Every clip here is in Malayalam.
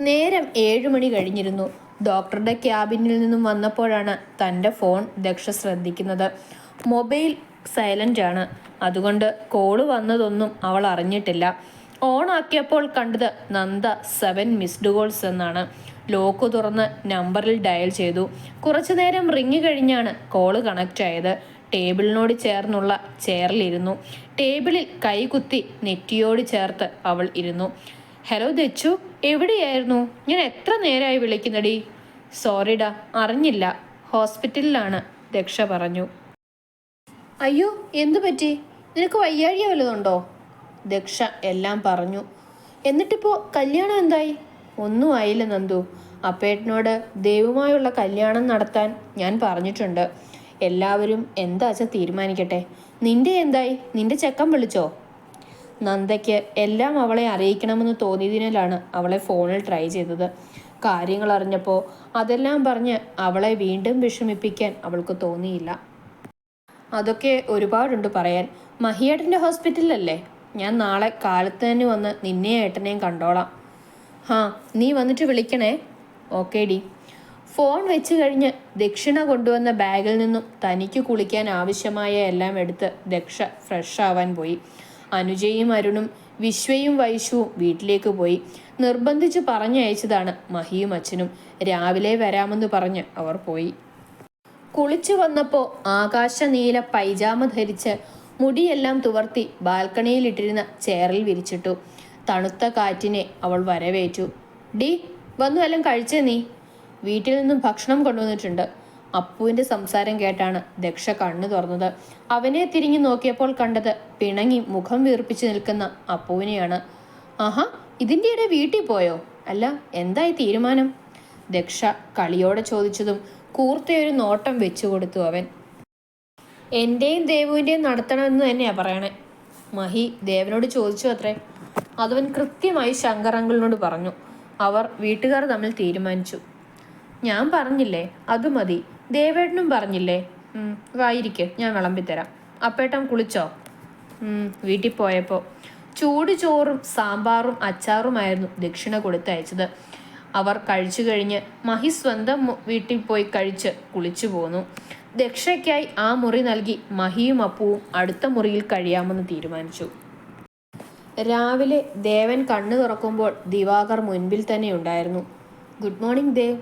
നേരം ഏഴുമണി കഴിഞ്ഞിരുന്നു. ഡോക്ടറുടെ ക്യാബിനിൽ നിന്നും വന്നപ്പോഴാണ് തന്റെ ഫോൺ ദക്ഷ ശ്രദ്ധിക്കുന്നത്. മൊബൈൽ സൈലന്റ് ആണ് അതുകൊണ്ട് കോൾ വന്നതൊന്നും അവൾ അറിഞ്ഞിട്ടില്ല. ഓണാക്കിയപ്പോൾ കണ്ടത് നന്ദ സെവൻ മിസ്ഡ് കോൾസ് എന്നാണ്. ലോക്ക് തുറന്ന് നമ്പറിൽ ഡയൽ ചെയ്തു. കുറച്ചു നേരം റിങ് കഴിഞ്ഞാണ് കോൾ കണക്റ്റ് ആയത്. ടേബിളിനോട് ചേർന്നുള്ള ചെയറിലിരുന്നു ടേബിളിൽ കൈകുത്തി നെറ്റിയോട് ചേർത്ത് അവൾ ഇരുന്നു. ഹലോ ദച്ചു. എവിടെയായിരുന്നു? ഞാൻ എത്ര നേരമായി വിളിക്കുന്നടി? സോറിഡാ അറിഞ്ഞില്ല. ഹോസ്പിറ്റലിലാണ് ദക്ഷ പറഞ്ഞു. അയ്യോ എന്തു പറ്റി? നിനക്ക് വയ്യാഴിക വല്ലതുണ്ടോ ദക്ഷ എല്ലാം പറഞ്ഞു. എന്നിട്ടിപ്പോ കല്യാണം എന്തായി? ഒന്നും ആയില്ല നന്ദു. അപ്പേട്ടനോട് ദൈവമായുള്ള കല്യാണം നടത്താൻ ഞാൻ പറഞ്ഞിട്ടുണ്ട്. എല്ലാവരും എന്താച്ച തീരുമാനിക്കട്ടെ? നിന്റെ എന്തായി? നിന്റെ ചെക്കം വിളിച്ചോ? നന്ദയ്ക്ക് എല്ലാം അവളെ അറിയിക്കണമെന്ന് തോന്നിയതിനാലാണ് അവളെ ഫോണിൽ ട്രൈ ചെയ്തത്. കാര്യങ്ങൾ അറിഞ്ഞപ്പോൾ അതെല്ലാം പറഞ്ഞ് അവളെ വീണ്ടും വിഷമിപ്പിക്കാൻ അവൾക്ക് തോന്നിയില്ല. അതൊക്കെ ഒരുപാടുണ്ട് പറയാൻ. മഹിയേട്ടന്റെ ഹോസ്പിറ്റലല്ലേ ഞാൻ നാളെ കാലത്ത് തന്നെ വന്ന് നിന്നെ ഏട്ടനെയും കണ്ടോളാം. ഹാ നീ വന്നിട്ട് വിളിക്കണേ. Okay D. ഫോൺ വെച്ച് കഴിഞ്ഞ് ദക്ഷിണ കൊണ്ടുവന്ന ബാഗിൽ നിന്നും തനിക്ക് കുളിക്കാൻ ആവശ്യമായ എല്ലാം എടുത്ത് ദക്ഷ ഫ്രഷ് ആവാൻ പോയി. അനുജയും അരുണും വിശ്വയും വൈശുവും വീട്ടിലേക്ക് പോയി. നിർബന്ധിച്ച് പറഞ്ഞയച്ചതാണ് മഹിയും അച്ഛനും. രാവിലെ വരാമെന്ന് പറഞ്ഞ് അവർ പോയി. കുളിച്ചു വന്നപ്പോൾ ആകാശ നീല പൈജാമ ധരിച്ച് മുടിയെല്ലാം തുവർത്തി ബാൽക്കണിയിലിട്ടിരുന്ന ചെയറിൽ വിരിച്ചിട്ടു. തണുത്ത കാറ്റിനെ അവൾ വരവേറ്റു. ഡി വന്നു വല്ലതും കഴിച്ചേ നീ? വീട്ടിൽ നിന്നും ഭക്ഷണം കൊണ്ടുവന്നിട്ടുണ്ട്. അപ്പുവിന്റെ സംസാരം കേട്ടാണ് ദക്ഷ കണ്ണു തുറന്നത്. അവനെ തിരിഞ്ഞു നോക്കിയപ്പോൾ കണ്ടത് പിണങ്ങി മുഖം വീർപ്പിച്ചു നിൽക്കുന്ന അപ്പുവിനെയാണ്. ആഹാ ഇതിന്റെ ഇടെ വീട്ടിൽ പോയോ? അല്ല എന്തായി തീരുമാനം? ദക്ഷ കളിയോടെ ചോദിച്ചതും കൂർത്തയൊരു നോട്ടം വെച്ചു കൊടുത്തു അവൻ. എന്റെയും ദേവുവിന്റെയും നടത്തണമെന്ന് തന്നെയാ പറയണേ. മഹി ദേവനോട് ചോദിച്ചു അത്രേ. അതവൻ കൃത്യമായി ശങ്കറങ്കിളിനോട് പറഞ്ഞു. അവർ വീട്ടുകാർ തമ്മിൽ തീരുമാനിച്ചു. ഞാൻ പറഞ്ഞില്ലേ അത് മതി. ദേവേട്ടനും പറഞ്ഞില്ലേ? വായിരിക്ക് ഞാൻ വിളമ്പിത്തരാം. അപ്പേട്ടൻ കുളിച്ചോ? വീട്ടിൽ പോയപ്പോൾ ചൂട് ചോറും സാമ്പാറും അച്ചാറുമായിരുന്നു ദക്ഷിണ കൊടുത്തയച്ചത്. അവർ കഴിച്ചു കഴിഞ്ഞ് മഹി സ്വന്തം വീട്ടിൽ പോയി കഴിച്ച് കുളിച്ചു പോന്നു. ദക്ഷയ്ക്കായി ആ മുറി നൽകി മഹിയും അപ്പുവും അടുത്ത മുറിയിൽ കഴിയാമെന്ന് തീരുമാനിച്ചു. രാവിലെ ദേവൻ കണ്ണു തുറക്കുമ്പോൾ ദിവാകർ മുൻപിൽ തന്നെ ഉണ്ടായിരുന്നു. Good morning Dev.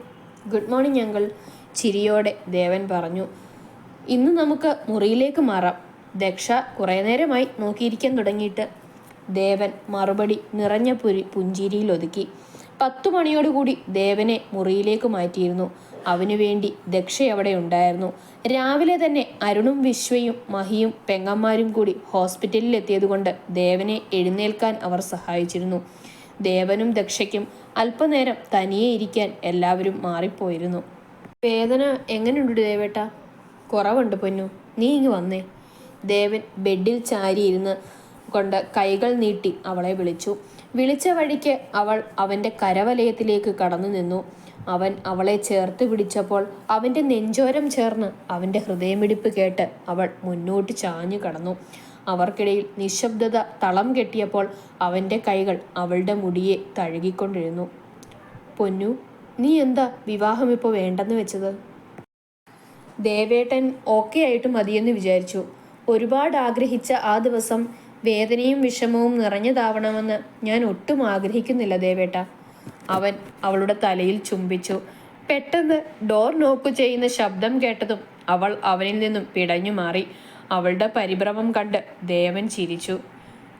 Good morning ഞങ്ങൾ ചിരിയോടെ ദേവൻ പറഞ്ഞു ഇന്ന് നമുക്ക് മുറിയിലേക്ക് മാറാം. ദക്ഷ കുറേ നേരമായി നോക്കിയിരിക്കാൻ തുടങ്ങിയിട്ട്. ദേവൻ മറുപടി നിറഞ്ഞ പുരി പുഞ്ചിരിയിൽ ഒതുക്കി. പത്തു മണിയോടുകൂടി ദേവനെ മുറിയിലേക്ക് മാറ്റിയിരുന്നു. അവനു വേണ്ടി ദക്ഷ അവിടെ ഉണ്ടായിരുന്നു. രാവിലെ തന്നെ അരുണും വിശ്വയും മഹിയും പെങ്ങന്മാരും കൂടി ഹോസ്പിറ്റലിൽ എത്തിയതുകൊണ്ട് ദേവനെ എഴുന്നേൽക്കാൻ അവർ സഹായിച്ചിരുന്നു. ദേവനും ദക്ഷയ്ക്കും അല്പനേരം തനിയെ ഇരിക്കാൻ എല്ലാവരും മാറിപ്പോയിരുന്നു. വേദന എങ്ങനെയുണ്ട് ദേവേട്ട? കുറവുണ്ട് പൊന്നു. നീ ഇങ്ങ് വന്നേ. ദേവൻ ബെഡിൽ ചാരിയിരുന്ന് കൊണ്ട് കൈകൾ നീട്ടി അവളെ വിളിച്ചു. വിളിച്ച വഴിക്ക് അവൾ അവന്റെ കരവലയത്തിലേക്ക് കടന്നു നിന്നു. അവൻ അവളെ ചേർത്ത് പിടിച്ചപ്പോൾ അവന്റെ നെഞ്ചോരം ചേർന്ന് അവന്റെ ഹൃദയമിടിപ്പ് കേട്ട് അവൾ മുന്നോട്ട് ചാഞ്ഞു കടന്നു. അവർക്കിടയിൽ നിശബ്ദത തളം കെട്ടിയപ്പോൾ അവന്റെ കൈകൾ അവളുടെ മുടിയെ തഴുകിക്കൊണ്ടിരുന്നു. പൊന്നു നീ എന്താ വിവാഹം ഇപ്പോൾ വേണ്ടെന്ന് വെച്ചത്? ദേവേട്ടൻ ഓക്കെ ആയിട്ട് മതിയെന്ന് വിചാരിച്ചു. ഒരുപാട് ആഗ്രഹിച്ച ആ ദിവസം വേദനയും വിഷമവും നിറഞ്ഞതാവണമെന്ന് ഞാൻ ഒട്ടും ആഗ്രഹിക്കുന്നില്ല ദേവേട്ട. അവൻ അവളുടെ തലയിൽ ചുംബിച്ചു. പെട്ടെന്ന് ഡോർ നോക്ക് ചെയ്യുന്ന ശബ്ദം കേട്ടതും അവൾ അവനിൽ നിന്നും പിടഞ്ഞു മാറി. അവളുടെ പരിഭ്രമം കണ്ട് ദേവൻ ചിരിച്ചു.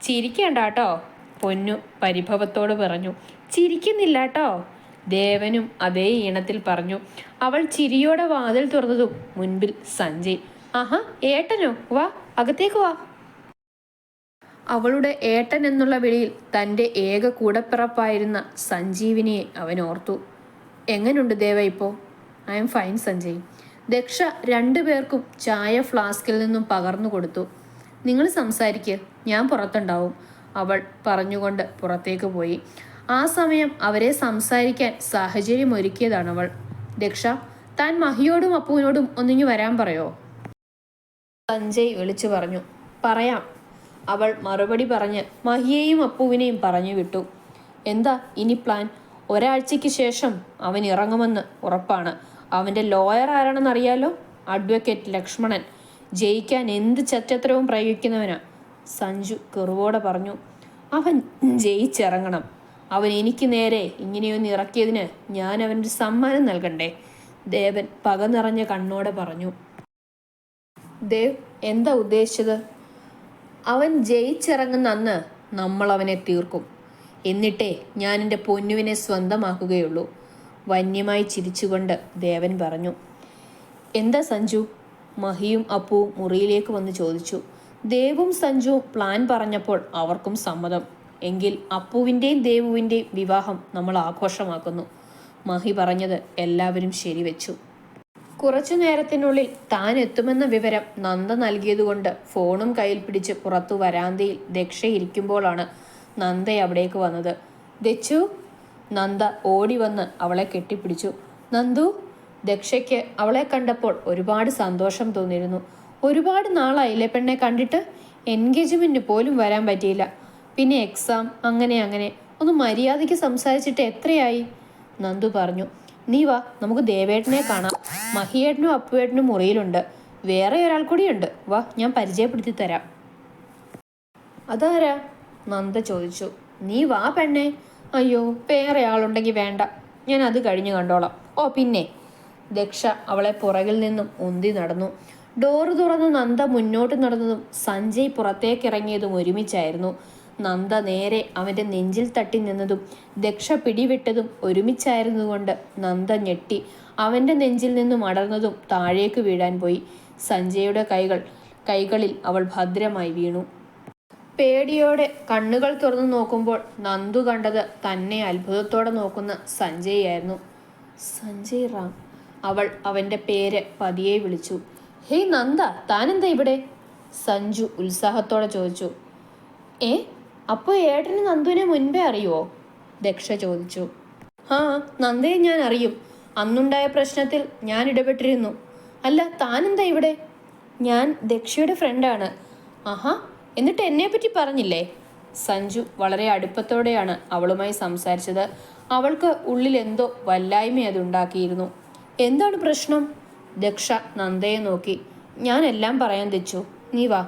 ചിരിക്കണ്ടാട്ടോ പൊന്നു പരിഭവത്തോട് പറഞ്ഞു. ചിരിക്കുന്നില്ല കേട്ടോ? ദേവനും അതേ ഈണത്തിൽ പറഞ്ഞു അവൾ ചിരിയോടെ വാതിൽ തുറന്നതും മുൻപിൽ സഞ്ജയ്. ആഹാ ഏട്ടനോ? വാ അകത്തേക്ക് വാ. അവളുടെ ഏട്ടൻ എന്നുള്ള വിളിയിൽ തന്റെ ഏക കൂടപ്പിറപ്പായിരുന്ന സഞ്ജീവിനിയെ അവൻ ഓർത്തു. എങ്ങനുണ്ട് ദേവ ഇപ്പോൾ I M fine Sanjay. Daksha രണ്ടു പേർക്കും ചായ ഫ്ലാസ്കിൽ നിന്നും പകർന്നു കൊടുത്തു. നിങ്ങൾ സംസാരിക്കുക ഞാൻ പുറത്തുണ്ടാവും അവൾ പറഞ്ഞുകൊണ്ട് പുറത്തേക്ക് പോയി. ആ സമയം അവരെ സംസാരിക്കാൻ സാഹചര്യം ഒരുക്കിയതാണ് അവൾ ദക്ഷ താൻ മഹിയോടും അപ്പുവിനോടും ഒന്നിങ്ങു വരാൻ പറയോ? സഞ്ജയ് വിളിച്ചു പറഞ്ഞു. പറയാം. അവൾ മറുപടി പറഞ്ഞ് മഹിയെയും അപ്പുവിനെയും പറഞ്ഞു വിട്ടു. എന്താ ഇനി പ്ലാൻ? ഒരാഴ്ചയ്ക്ക് ശേഷം അവൻ ഇറങ്ങുമെന്ന് ഉറപ്പാണ്. അവന്റെ ലോയർ ആരാണെന്ന് അറിയാലോ അഡ്വക്കേറ്റ് ലക്ഷ്മണൻ. ജയിക്കാൻ എന്ത് ചറ്റത്രവും പ്രയോഗിക്കുന്നവനാ. സഞ്ജു കെറുവോടെ പറഞ്ഞു. അവൻ ജയിച്ചിറങ്ങണം. അവൻ എനിക്ക് നേരെ ഇങ്ങനെയൊന്ന് ഇറക്കിയതിന് ഞാൻ അവനൊരു സമ്മാനം നൽകണ്ടേ? ദേവൻ പക നിറഞ്ഞ കണ്ണോടെ പറഞ്ഞു. ദേവ് എന്താ ഉദ്ദേശിച്ചത്? അവൻ ജയിച്ചിറങ്ങുന്ന അന്ന് നമ്മൾ അവനെ തീർക്കും. എന്നിട്ടേ ഞാൻ എന്റെ പൊന്നുവിനെ സ്വന്തമാക്കുകയുള്ളൂ. വന്യമായി ചിരിച്ചുകൊണ്ട് ദേവൻ പറഞ്ഞു. എന്താ സഞ്ജു? മഹിയും അപ്പുവും മുറിയിലേക്ക് വന്ന് ചോദിച്ചു. ദേവും സഞ്ജു പ്ലാൻ പറഞ്ഞപ്പോൾ അവർക്കും സമ്മതം. എങ്കിൽ അപ്പുവിന്റെയും ദേവുവിന്റെയും വിവാഹം നമ്മൾ ആഘോഷമാക്കുന്നു. മഹി പറഞ്ഞത് എല്ലാവരും ശരിവെച്ചു. കുറച്ചു നേരത്തിനുള്ളിൽ താൻ എത്തുമെന്ന വിവരം നന്ദ നൽകിയതുകൊണ്ട് ഫോണും കയ്യിൽ പിടിച്ച് പുറത്തു വരാന്തയിൽ ദക്ഷ ഇരിക്കുമ്പോഴാണ് നന്ദ അവിടേക്ക് വന്നത്. ദച്ചു നന്ദ ഓടി വന്ന് അവളെ കെട്ടിപ്പിടിച്ചു. നന്ദു ദക്ഷയ്ക്ക് അവളെ കണ്ടപ്പോൾ ഒരുപാട് സന്തോഷം തോന്നിയിരുന്നു. ഒരുപാട് നാളായില്ലേ പെണ്ണെ കണ്ടിട്ട്? എൻഗേജ്മെന്റ് പോലും വരാൻ പറ്റിയില്ല. പിന്നെ എക്സാം അങ്ങനെ അങ്ങനെ. ഒന്ന് മര്യാദയ്ക്ക് സംസാരിച്ചിട്ട് എത്രയായി? നന്ദു പറഞ്ഞു. നീ വാ നമുക്ക് ദേവേട്ടനെ കാണാം. മഹിയേട്ടനും അപ്പുവേട്ടനും മുറിയിലുണ്ട്. വേറെ ഒരാൾ കൂടിയുണ്ട്. വാ ഞാൻ പരിചയപ്പെടുത്തി തരാം. അതാരാ? നന്ദ ചോദിച്ചു. നീ വാ പെണ്ണേ. അയ്യോ വേറെ ആളുണ്ടെങ്കിൽ വേണ്ട. ഞാൻ അത് കഴിഞ്ഞു കണ്ടോളാം. ഓ പിന്നെ. ദക്ഷ അവളെ പുറകിൽ നിന്നും ഉന്തി നടന്നു. ഡോറ് തുറന്ന് നന്ദ മുന്നോട്ട് നടന്നതും സഞ്ജയ് പുറത്തേക്കിറങ്ങിയതും ഒരുമിച്ചായിരുന്നു. നന്ദ നേരെ അവന്റെ നെഞ്ചിൽ തട്ടി നിന്നതും ദക്ഷ പിടിവിട്ടതും ഒരുമിച്ചായിരുന്നുകൊണ്ട് നന്ദ ഞെട്ടി അവന്റെ നെഞ്ചിൽ നിന്നും അടർന്നതും താഴേക്ക് വീഴാൻ പോയി. സഞ്ജയുടെ കൈകൾ കൈകളിൽ അവൾ ഭദ്രമായി വീണു. പേടിയോടെ കണ്ണുകൾ തുറന്നു നോക്കുമ്പോൾ നന്ദു കണ്ടത് തന്നെ അത്ഭുതത്തോടെ നോക്കുന്ന സഞ്ജയായിരുന്നു സഞ്ജയ് റാം അവൾ അവന്റെ പേര് പതിയെ വിളിച്ചു. ഹേയ് നന്ദ താനെന്താ ഇവിടെ? സഞ്ജു ഉത്സാഹത്തോടെ ചോദിച്ചു. ഏ? അപ്പോൾ ഏട്ടന് നന്ദുവിനെ മുൻപേ അറിയുമോ ദക്ഷ ചോദിച്ചു. ആ നന്ദയെ ഞാൻ അറിയും. അന്നുണ്ടായ പ്രശ്നത്തിൽ ഞാൻ ഇടപെട്ടിരുന്നു. അല്ല താനെന്താ ഇവിടെ? ഞാൻ ദക്ഷയുടെ ഫ്രണ്ടാണ്. ആഹാ എന്നിട്ട് എന്നെ പറ്റി പറഞ്ഞില്ലേ? സഞ്ജു വളരെ അടുപ്പത്തോടെയാണ് അവളുമായി സംസാരിച്ചത്. അവൾക്ക് ഉള്ളിൽ എന്തോ വല്ലായ്മ അതുണ്ടാക്കിയിരുന്നു എന്താണ് പ്രശ്നം? ദക്ഷ നന്ദയെ നോക്കി. ഞാൻ എല്ലാം പറയാൻ തെച്ചു. നീ വാ.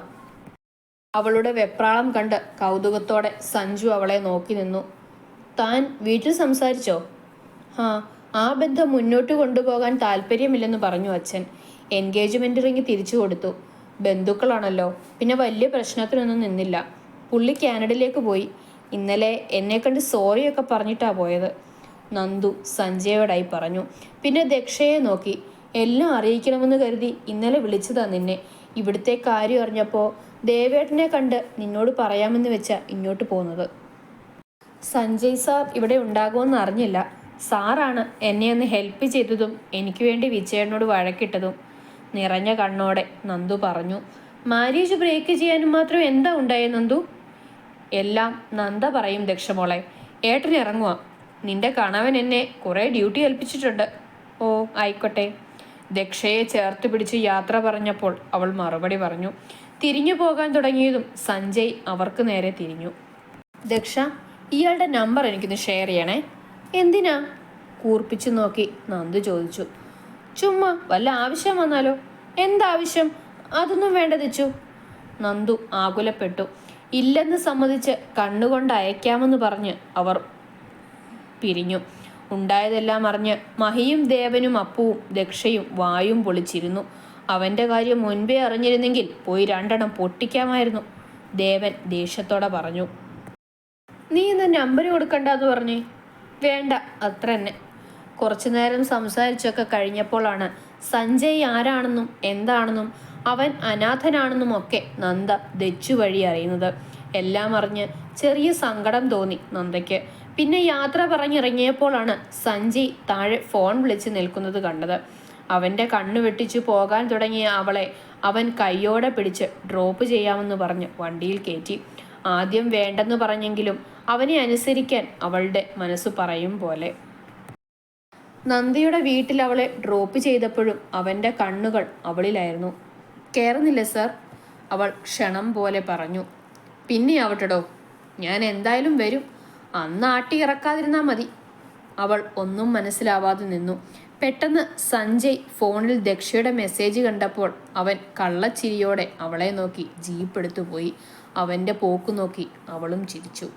അവളുടെ വെപ്രാളം കണ്ട് കൗതുകത്തോടെ സഞ്ജു അവളെ നോക്കി നിന്നു. താൻ വീട്ടിൽ സംസാരിച്ചോ? ആ ആ ബന്ധം മുന്നോട്ട് കൊണ്ടുപോകാൻ താല്പര്യമില്ലെന്ന് പറഞ്ഞു അച്ഛൻ. എൻഗേജ്മെന്റ് റിങ് തിരിച്ചു കൊടുത്തു. ബന്ധുക്കളാണല്ലോ പിന്നെ വലിയ പ്രശ്നത്തിനൊന്നും നിന്നില്ല. പുള്ളി കാനഡയിലേക്ക് പോയി. ഇന്നലെ എന്നെ കണ്ട് സോറിയൊക്കെ പറഞ്ഞിട്ടാ പോയത്. നന്ദു സഞ്ജയോടായി പറഞ്ഞു. പിന്നെ ദക്ഷയെ നോക്കി. എല്ലാം അറിയിക്കണമെന്ന് കരുതി ഇന്നലെ വിളിച്ചതാ നിന്നെ. ഇവിടുത്തെ കാര്യം അറിഞ്ഞപ്പോൾ ദേവേട്ടനെ കണ്ട് നിന്നോട് പറയാമെന്ന് വെച്ച ഇങ്ങോട്ട് പോകുന്നത് സഞ്ജയ് സാർ ഇവിടെ ഉണ്ടാകുമെന്ന് അറിഞ്ഞില്ല. സാറാണ് എന്നെ ഒന്ന് ഹെൽപ്പ് ചെയ്തതും എനിക്ക് വേണ്ടി വിജയനോട് വഴക്കിട്ടതും. നിറഞ്ഞ കണ്ണോടെ നന്ദു പറഞ്ഞു മാരേജ് ബ്രേക്ക് ചെയ്യാനും മാത്രം എന്താ ഉണ്ടായേ നന്ദു? എല്ലാം നന്ദ പറയും ദക്ഷമോളെ. ഏട്ടൻ ഇറങ്ങുക നിന്റെ കണവൻ എന്നെ കുറേ ഡ്യൂട്ടി ഏൽപ്പിച്ചിട്ടുണ്ട്. ഓ ആയിക്കോട്ടെ. ദക്ഷയെ ചേർത്ത് പിടിച്ച് യാത്ര പറഞ്ഞപ്പോൾ അവൾ മറുപടി പറഞ്ഞു. തിരിഞ്ഞു പോകാൻ തുടങ്ങിയതും സഞ്ജയ് അവർക്ക് നേരെ തിരിഞ്ഞു. ദക്ഷ ഇയാളുടെ നമ്പർ എനിക്കൊന്ന് ഷെയർ ചെയ്യണേ. എന്തിനാ? കൂർപ്പിച്ചു നോക്കി നന്ദു ചോദിച്ചു. ചുമ്മാ വല്ല ആവശ്യം വന്നാലോ? എന്താവശ്യം? അതൊന്നും വേണ്ട തെച്ചു നന്ദു ആകുലപ്പെട്ടു. ഇല്ലെന്ന് സമ്മതിച്ച് കണ്ണുകൊണ്ട് അയക്കാമെന്ന് പറഞ്ഞ് അവർ പിരിഞ്ഞു. ഉണ്ടായതെല്ലാം അറിഞ്ഞ് മഹിയും ദേവനും അപ്പുവും ദക്ഷയും വായും പൊളിച്ചിരുന്നു. അവന്റെ കാര്യം മുൻപേ അറിഞ്ഞിരുന്നെങ്കിൽ പോയി രണ്ടെണ്ണം പൊട്ടിക്കാമായിരുന്നു. ദേവൻ ദേഷ്യത്തോടെ പറഞ്ഞു. നീ ഇന്ന് നമ്പർ കൊടുക്കണ്ടെന്ന് പറഞ്ഞു? വേണ്ട അത്ര തന്നെ. കുറച്ചു നേരം സംസാരിച്ചൊക്കെ കഴിഞ്ഞപ്പോഴാണ് സഞ്ജയ് ആരാണെന്നും എന്താണെന്നും അവൻ അനാഥനാണെന്നും ഒക്കെ നന്ദ ദച്ചു വഴി അറിയുന്നത്. എല്ലാം അറിഞ്ഞ് ചെറിയ സങ്കടം തോന്നി നന്ദയ്ക്ക്. പിന്നെ യാത്ര പറഞ്ഞിറങ്ങിയപ്പോഴാണ് സഞ്ജി താഴെ ഫോൺ വിളിച്ച് നിൽക്കുന്നത് കണ്ടത്. അവന്റെ കണ്ണു വെട്ടിച്ചു പോകാൻ തുടങ്ങിയ അവളെ അവൻ കൈയോടെ പിടിച്ച് ഡ്രോപ്പ് ചെയ്യാമെന്ന് പറഞ്ഞ് വണ്ടിയിൽ കയറ്റി. ആദ്യം വേണ്ടെന്ന് പറഞ്ഞെങ്കിലും അവനെ അനുസരിക്കാൻ അവളുടെ മനസ്സ് പറയും പോലെ. നന്ദിയുടെ വീട്ടിൽ അവളെ ഡ്രോപ്പ് ചെയ്തപ്പോഴും അവന്റെ കണ്ണുകൾ അവളിലായിരുന്നു. കയറുന്നില്ല സർ? അവൾ ക്ഷണം പോലെ പറഞ്ഞു. പിന്നെ ആവട്ടെടോ. ഞാൻ എന്തായാലും വരും. അന്ന് ആട്ടി ഇറക്കാതിരുന്നാ മതി. അവൾ ഒന്നും മനസ്സിലാവാതെ നിന്നു. പെട്ടെന്ന് സഞ്ജയ് ഫോണിൽ ദക്ഷയുടെ മെസ്സേജ് കണ്ടപ്പോൾ അവൻ കള്ളച്ചിരിയോടെ അവളെ നോക്കി ജീപ്പെടുത്തു പോയി അവന്റെ പോക്ക് നോക്കി അവളും ചിരിച്ചു.